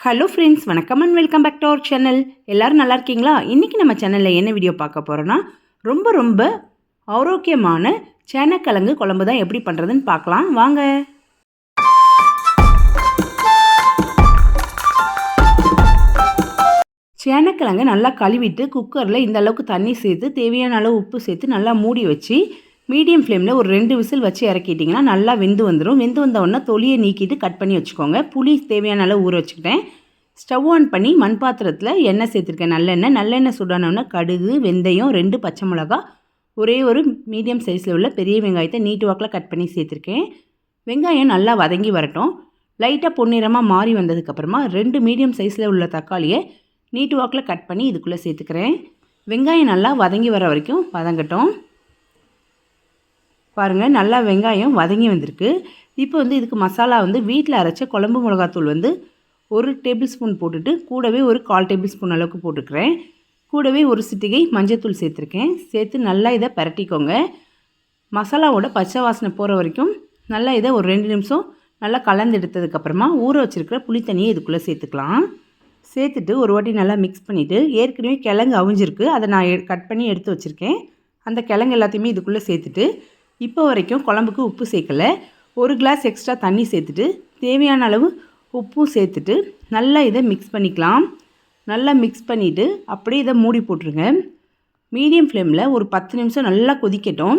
Hello friends வணக்கம் and welcome back to our channel எல்லோரும் நல்லா இருக்கீங்களா? இன்றைக்கி நம்ம சேனலில் என்ன வீடியோ பார்க்க போகிறோன்னா ரொம்ப ரொம்ப ஆரோக்கியமான சேனக்கிழங்கு குழம்பு தான் எப்படி பண்ணுறதுன்னு பார்க்கலாம். வாங்க. சேனக்கிழங்கு நல்லா கழுவிட்டு குக்கரில் இந்த அளவுக்கு தண்ணி சேர்த்து தேவையான அளவு உப்பு சேர்த்து நல்லா மூடி வச்சு மீடியம் ஃப்ளேமில் ஒரு ரெண்டு விசில் வச்சு இறக்கிட்டிங்கன்னா நல்லா வெந்து வந்துடும் வெந்து வந்தவுடனே தொலியை நீக்கிட்டு கட் பண்ணி வச்சுக்கோங்க. புளி தேவையான அளவு ஊற வச்சுக்கிட்டேன். ஸ்டவ் ஆன் பண்ணி மண் பாத்திரத்தில் எண்ணெய் சேர்த்துருக்கேன். நல்லெண்ணெய். நல்லெண்ணெய் சுடானவுடனே கடுகு வெந்தயம் ரெண்டு பச்சை மிளகா ஒரே ஒரு மீடியம் சைஸில் உள்ள பெரிய வெங்காயத்தை நீட்டு வாக்கில் கட் பண்ணி சேர்த்துருக்கேன். வெங்காயம் நல்லா வதங்கி வரட்டும். லைட்டாக பொன்னிறமாக மாறி வந்ததுக்கப்புறமா ரெண்டு மீடியம் சைஸில் உள்ள தக்காளியை நீட்டு வாக்கில் கட் பண்ணி இதுக்குள்ளே சேர்த்துக்கிறேன். வெங்காயம் நல்லா வதங்கி வர வரைக்கும் வதங்கட்டும். பாருங்கள் நல்லா வெங்காயம் வதங்கி வந்திருக்கு. இப்போ வந்து இதுக்கு மசாலா வந்து வீட்டில் அரைச்ச குழம்பு மிளகாத்தூள் வந்து ஒரு டேபிள் ஸ்பூன் போட்டுட்டு கூடவே ஒரு கால் டேபிள் ஸ்பூன் அளவுக்கு போட்டுக்கிறேன். கூடவே ஒரு சிட்டிகை மஞ்சத்தூள் சேர்த்துருக்கேன். சேர்த்து நல்லா இதை பரட்டிக்கோங்க. மசாலாவோட பச்சை வாசனை போகிற வரைக்கும் நல்லா இதை ஒரு ரெண்டு நிமிஷம் நல்லா கலந்து எடுத்ததுக்கப்புறமா ஊற வச்சுருக்கிற புளி தண்ணியை இதுக்குள்ளே சேர்த்துக்கலாம். சேர்த்துட்டு ஒரு வாட்டி நல்லா மிக்ஸ் பண்ணிவிட்டு ஏற்கனவே கிழங்கு அவிஞ்சிருக்கு. அதை நான் கட் பண்ணி எடுத்து வச்சுருக்கேன். அந்த கிழங்கு எல்லாத்தையுமே இதுக்குள்ளே சேர்த்துட்டு இப்போ வரைக்கும் குழம்புக்கு உப்பு சேர்க்கலை. ஒரு கிளாஸ் எக்ஸ்ட்ரா தண்ணி சேர்த்துட்டு தேவையான அளவு உப்பும் சேர்த்துட்டு நல்லா இதை மிக்ஸ் பண்ணிக்கலாம். நல்லா மிக்ஸ் பண்ணிவிட்டு அப்படியே இதை மூடி போட்டுருங்க. மீடியம் ஃப்ளேமில் ஒரு பத்து நிமிஷம் நல்லா கொதிக்கட்டும்.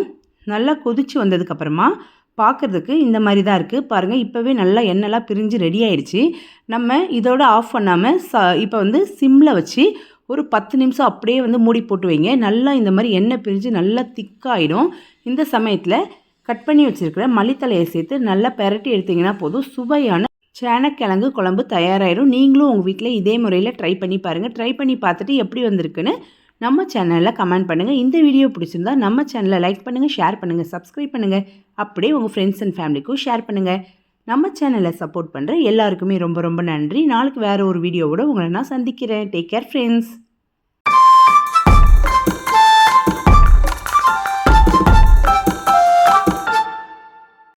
நல்லா கொதித்து வந்ததுக்கப்புறமா பார்க்குறதுக்கு இந்த மாதிரி தான் இருக்குது பாருங்கள் இப்போவே நல்லா எண்ணெய்லாம் பிரிஞ்சு ரெடி ஆயிடுச்சு. நம்ம இதோட ஆஃப் பண்ணாமல் ச இப்போ வந்து சிம்மில் வச்சு ஒரு பத்து நிமிஷம் அப்படியே வந்து மூடி போட்டு வைங்க. நல்லா இந்த மாதிரி எண்ணெய் பிரிஞ்சு நல்லா திக்காகிடும் இந்த சமயத்தில் கட் பண்ணி வச்சுருக்கிற மல்லித்தலையை சேர்த்து நல்லா பெரட்டி எடுத்திங்கன்னா போதும். சுவையான சேனக்கிழங்கு குழம்பு தயாராகிடும் நீங்களும் உங்கள் வீட்டில் இதே முறையில் ட்ரை பண்ணி பாருங்கள் ட்ரை பண்ணி பார்த்துட்டு எப்படி வந்திருக்குன்னு நம்ம சேனலில் கமெண்ட் பண்ணுங்கள் இந்த வீடியோ பிடிச்சிருந்தா நம்ம சேனலை லைக் பண்ணுங்கள் ஷேர் பண்ணுங்கள் சப்ஸ்கிரைப் பண்ணுங்கள் அப்படியே உங்கள் ஃப்ரெண்ட்ஸ் அண்ட் ஃபேமிலிக்கும் ஷேர் பண்ணுங்கள் நம்ம சேனலை சப்போர்ட் பண்ணுற எல்லாருக்குமே ரொம்ப ரொம்ப நன்றி. நாளைக்கு வேறு ஒரு வீடியோவோட உங்களை நான் சந்திக்கிறேன். Take care friends